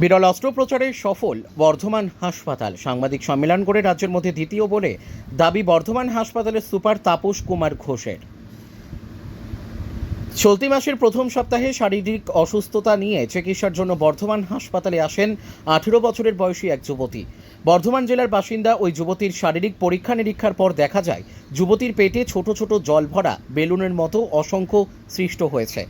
বিরল অস্ত্রোপচারে সফল বর্ধমান হাসপাতাল। সাংবাদিক সম্মেলন করে রাজ্যের মধ্যে দ্বিতীয় বলে দাবি বর্ধমান হাসপাতালের সুপার তাপস কুমার ঘোষের। চলতি মাসের প্রথম সপ্তাহে শারীরিক অসুস্থতা নিয়ে চিকিৎসার জন্য বর্ধমান হাসপাতালে আসেন আঠেরো বছরের বয়সী এক যুবতী। বর্ধমান জেলার বাসিন্দা ওই যুবতীর শারীরিক পরীক্ষা নিরীক্ষার পর দেখা যায়, যুবতীর পেটে ছোট ছোট জল ভরা বেলুনের মতো অসংখ্য সৃষ্ট হয়েছে।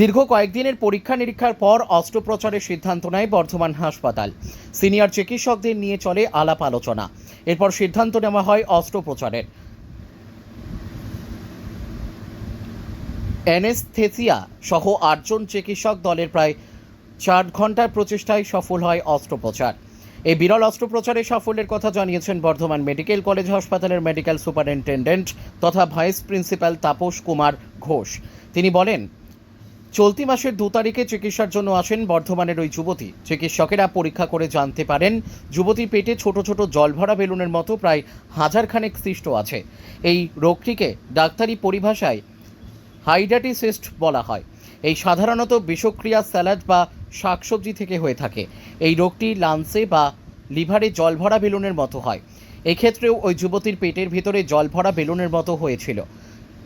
দীর্ঘ কয়েকদিনের পরীক্ষা নিরীক্ষার পর অস্ত্রোপচারের সিদ্ধান্ত নেয় বর্ধমান হাসপাতাল। সিনিয়র চিকিৎসকদের নিয়ে চলে আলাপ আলোচনা। এরপর সিদ্ধান্ত নেওয়া হয় অস্ত্রোপচারের। অ্যানেস্থেসিয়া সহ আটজন চিকিৎসক দলের প্রায় চার ঘণ্টার প্রচেষ্টায় সফল হয় অস্ত্রোপচার। এই বিরল অস্ত্রোপচারে সাফল্যের কথা জানিয়েছেন বর্ধমান মেডিকেল কলেজ হাসপাতালের মেডিকেল সুপারিনটেন্ডেন্ট তথা ভাইস প্রিন্সিপাল তাপস কুমার ঘোষ। তিনি বলেন চলতি মাসের দু তারিখে চিকিৎসার জন্য আসেন বর্ধমানের ওই যুবতী। চিকিৎসকেরা পরীক্ষা করে জানতে পারেন, যুবতীর পেটে ছোট ছোট জলভরা বেলুনের মতো প্রায় হাজার খানেক সৃষ্ট আছে। এই রোগটিকে ডাক্তারি পরিভাষায় হাইডাটিসিস্ট বলা হয়। এই সাধারণত বিষক্রিয়া, স্যালাড বা শাকসবজি থেকে হয়ে থাকে। এই রোগটি লাংসে বা লিভারে জলভরা বেলুনের মতো হয়। এক্ষেত্রেও ওই যুবতীর পেটের ভিতরে জলভরা বেলুনের মতো হয়েছিল।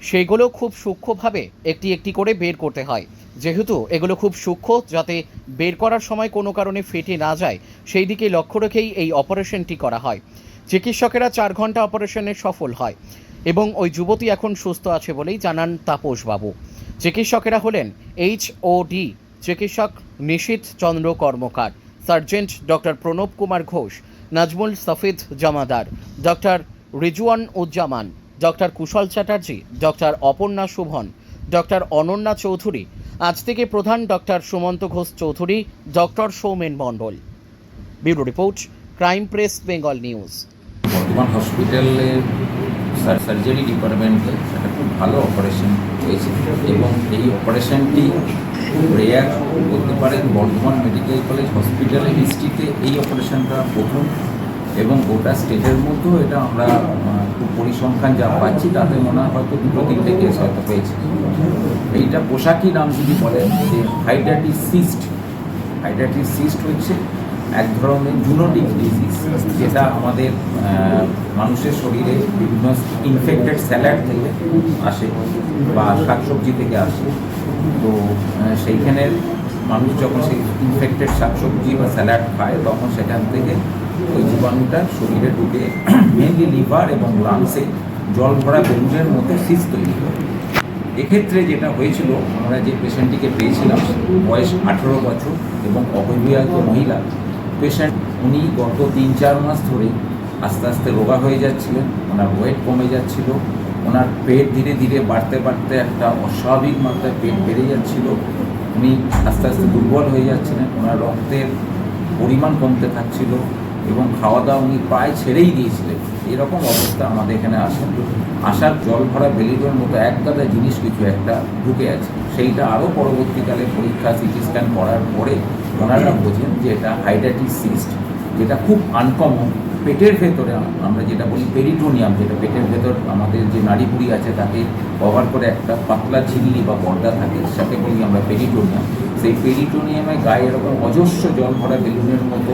সেগুলো খুব সূক্ষ্মভাবে একটি একটি করে বের করতে হয়। যেহেতু এগুলো খুব সূক্ষ্ম, যাতে বের করার সময় কোনো কারণে ফেটে না যায় সেই দিকে লক্ষ্য রেখেই এই অপারেশনটি করা হয়। চিকিৎসকেরা চার ঘণ্টা অপারেশনে সফল হয় এবং ওই যুবতী এখন সুস্থ আছে বলেই জানান তাপসবাবু। চিকিৎসকেরা হলেন এইচ ও ডি চিকিৎসক Nishith Chandra Karmakar, sergeant doctor Pranab Kumar Ghosh, Nazmul Safid Jamadar, doctor Rizwan Uzzaman doctor Kushal Chatterjee, doctor Aparna Shubhan, doctor Ananya Chowdhury, আজ থেকে প্রধান doctor Sumanta Ghosh Chowdhury, doctor Soumen Mondal. Bureau report, crime press, Bengal news. Bardhaman হসপিটালে সার- surgery ডিপার্টমেন্টে একটা খুব ভালো operation হয়েছে এবং এই অপারেশনটি রেয়ার বলতে পারেন বর্ধমান মেডিকেল কলেজ হসপিটালের হিস্ট্রিতে এই অপারেশনটা প্রথম। এবং গোটা স্টেটের মধ্যেও এটা আমরা খুব পরিসংখ্যান যা পাচ্ছি, তাতে মনে হয় হয়তো দুটো তিনটে কেস হয়তো হয়েছে। এইটা পোশাকি নাম যদি বলেন যে হাইড্রাটিস সিস্ট হাইড্রাটিস সিস্ট হচ্ছে এক ধরনের জুনোটিক ডিজিজ যেটা আমাদের মানুষের শরীরে বিভিন্ন ইনফেক্টেড স্যালাড থেকে আসে বা শাকসবজি থেকে আসে। তো সেইখানের মানুষ যখন সেই ইনফেক্টেড শাকসবজি বা স্যালাড খায়, তখন সেখান থেকে ওই জীবাণুটা শরীরে ঢুকে মেনলি লিভার এবং লাংসে জল ভরা বেলুনের মতো সিস তৈরি হয়। এক্ষেত্রে যেটা হয়েছিল, আমরা যে পেশেন্টটিকে পেয়েছিলাম, বয়স আঠেরো বছর এবং অবিবাহিত মহিলা পেশেন্ট উনি গত তিন চার মাস ধরে আস্তে আস্তে রোগা হয়ে যাচ্ছিলেন, ওনার ওয়েট কমে যাচ্ছিল, ওনার পেট ধীরে ধীরে বাড়তে বাড়তে একটা অস্বাভাবিক মাত্রায় পেট বেড়ে যাচ্ছিল, উনি আস্তে আস্তে দুর্বল হয়ে যাচ্ছিলেন, ওনার রক্তের পরিমাণ কমতে থাকছিল এবং খাওয়া দাওয়া উনি প্রায় ছেড়েই দিয়েছিলেন। এরকম অবস্থা আমাদের এখানে আসেন আসার জল ভরা বেলিডোর মতো এক গাদা জিনিস কিছু একটা ঢুকে আছে। সেইটা আরও পরবর্তীকালে পরীক্ষা, সিটি স্ক্যান করার পরে ওনারা বোঝেন যে এটা হাইডাটিস সিস্ট যেটা খুব আনকমন পেটের ভেতরে আমরা যেটা বলি পেরিটোনিয়াম, যেটা পেটের ভেতর আমাদের যে নাড়িপুরি আছে, তাকে কভার করে একটা পাতলা ঝিল্লি বা পর্দা থাকে, সেটাকে বলি আমরা পেরিটোনিয়াম। সেই পেরিটোনিয়ামে গায়ে এরকম অজস্র জল ভরা বেলুনের মতো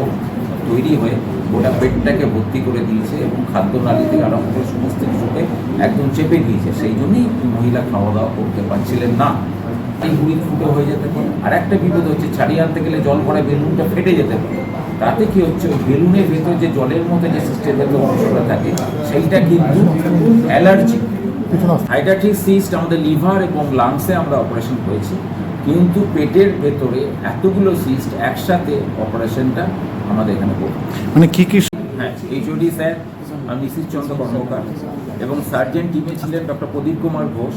তৈরি হয়ে গোটা পেটটাকে ভর্তি করে দিয়েছে এবং খাদ্য নালী থেকে আরম্ভ করে সমস্ত কিছুকে একদম চেপে দিয়েছে। সেই জন্যই মহিলা খাওয়া দাওয়া করতে পারছিলেন না। এই বুড়ি ফুটো হয়ে যেতে পারে। আর একটা বিপদ হচ্ছে, ছাড়িয়ে আনতে গেলে জল ভরা বেলুনটা ফেটে যেতে পারে। তাতে কি হচ্ছে, ওই বেলুনের ভেতর যে জলের মধ্যে যে সিস্টেমের অংশটা থাকে, সেইটা কিন্তু অ্যালার্জি। হাইড্রাটিস সিস্ট আমাদের লিভার এবং লাংসে আমরা অপারেশন করেছি। কিন্তু পেটের ভেতরে এতগুলো সিস্ট একসাথে অপারেশনটা আমাদের এখানে মানে কি কি হ্যাঁ HOD sir Mrs Chandra Karmakar এবং সার্জেন্ট টিমে ছিলেন doctor Pradip Kumar Ghosh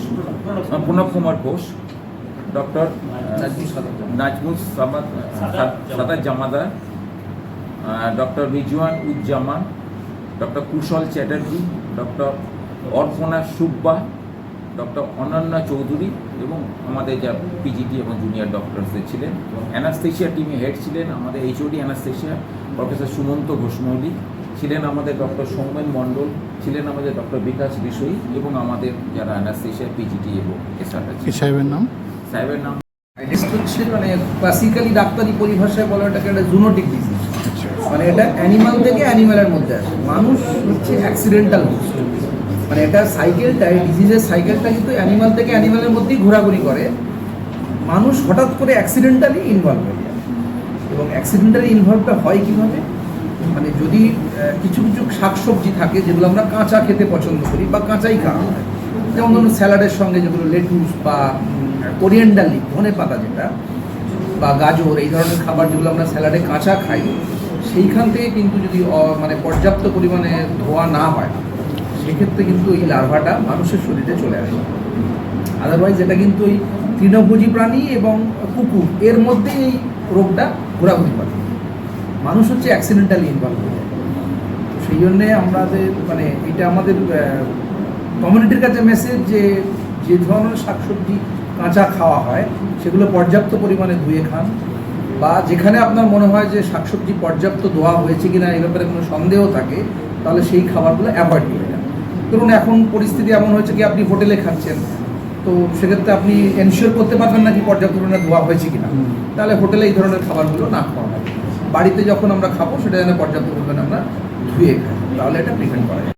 Pranab Kumar Ghosh doctor Nazmul Samad Sadat Jamadar doctor Rizwan Uzzaman doctor Kushal Chatterjee doctor Arpana Subba doctor Ananya Chowdhury এবং আমাদের যা পিজিটি এবং junior ডক্টরসে ছিলেন এবং anaesthesia টিমে হেড ছিলেন আমাদের HOD anaesthesia professor Sumanta Ghoshmouli ছিলেন আমাদের ডক্টর সৌমেন মণ্ডল ছিলেন আমাদের ডক্টর বিকাশ বিষয়ী এবং আমাদের যারা অ্যানাস্থেশিয়া পিজিটি এবং এসআরটা সাহেবের নাম? সাহেবের নাম? হচ্ছে মানে ক্লাসিক্যালি ডাক্তারি পরিভাষায় বলা এটাকে একটা জুনোটিক ডিজিজ মানে এটা অ্যানিমাল থেকে অ্যানিমালের মধ্যে আসে। মানুষ হচ্ছে অ্যাক্সিডেন্টাল মানে এটা সাইকেলটা এই ডিজিজের সাইকেলটা কিন্তু অ্যানিমাল থেকে অ্যানিমালের মধ্যেই ঘোরাঘুরি করে। মানুষ হঠাৎ করে অ্যাক্সিডেন্টালি ইনভলভ হয়ে যায়। এবং অ্যাক্সিডেন্টালি ইনভলভটা হয় কীভাবে? মানে যদি কিছু কিছু শাকসবজি থাকে যেগুলো আমরা কাঁচা খেতে পছন্দ করি বা কাঁচাই খাওয়া যেমন ধরুন স্যালাডের সঙ্গে যেগুলো লেটুস বা কোরিয়েন্ডার ধনে পাতা যেটা, বা গাজর, এই ধরনের খাবার যেগুলো আমরা স্যালাডে কাঁচা খাই, সেইখান থেকে কিন্তু যদি মানে পর্যাপ্ত পরিমাণে ধোয়া না হয় সেক্ষেত্রে কিন্তু এই লার্ভাটা মানুষের শরীরে চলে আসে। আদারওয়াইজ এটা কিন্তু ওই তৃণভোজী প্রাণী এবং কুকুর, এর মধ্যে এই রোগটা ঘোরাঘুরি করে। মানুষ হচ্ছে অ্যাক্সিডেন্টালি ইনভলভ হয়ে যায় সেই জন্যে আমাদের মানে এটা আমাদের কমিউনিটির কাছে মেসেজ যে যে ধরনের শাকসবজি কাঁচা খাওয়া হয়, সেগুলো পর্যাপ্ত পরিমাণে ধুয়ে খান বা যেখানে আপনার মনে হয় যে শাকসবজি পর্যাপ্ত ধোয়া হয়েছে কিনা এই ব্যাপারে কোনো সন্দেহ থাকে, তাহলে সেই খাবারগুলো অ্যাভয়েড করে যান ধরুন এখন পরিস্থিতি এমন হয়েছে কি আপনি হোটেলে খাচ্ছেন। তো সেক্ষেত্রে আপনি এনশিওর করতে পারবেন না কি পর্যাপ্ত পরিমাণে ধোয়া হয়েছে কিনা। তাহলে হোটেলে এই ধরনের খাবারগুলো না খাওয়া হয়। বাড়িতে যখন আমরা খাব, সেটা যেন পর্যাপ্ত পরিমাণে আমরা ধুয়ে খাই। তাহলে এটা প্রিভেন্ট করা যায়।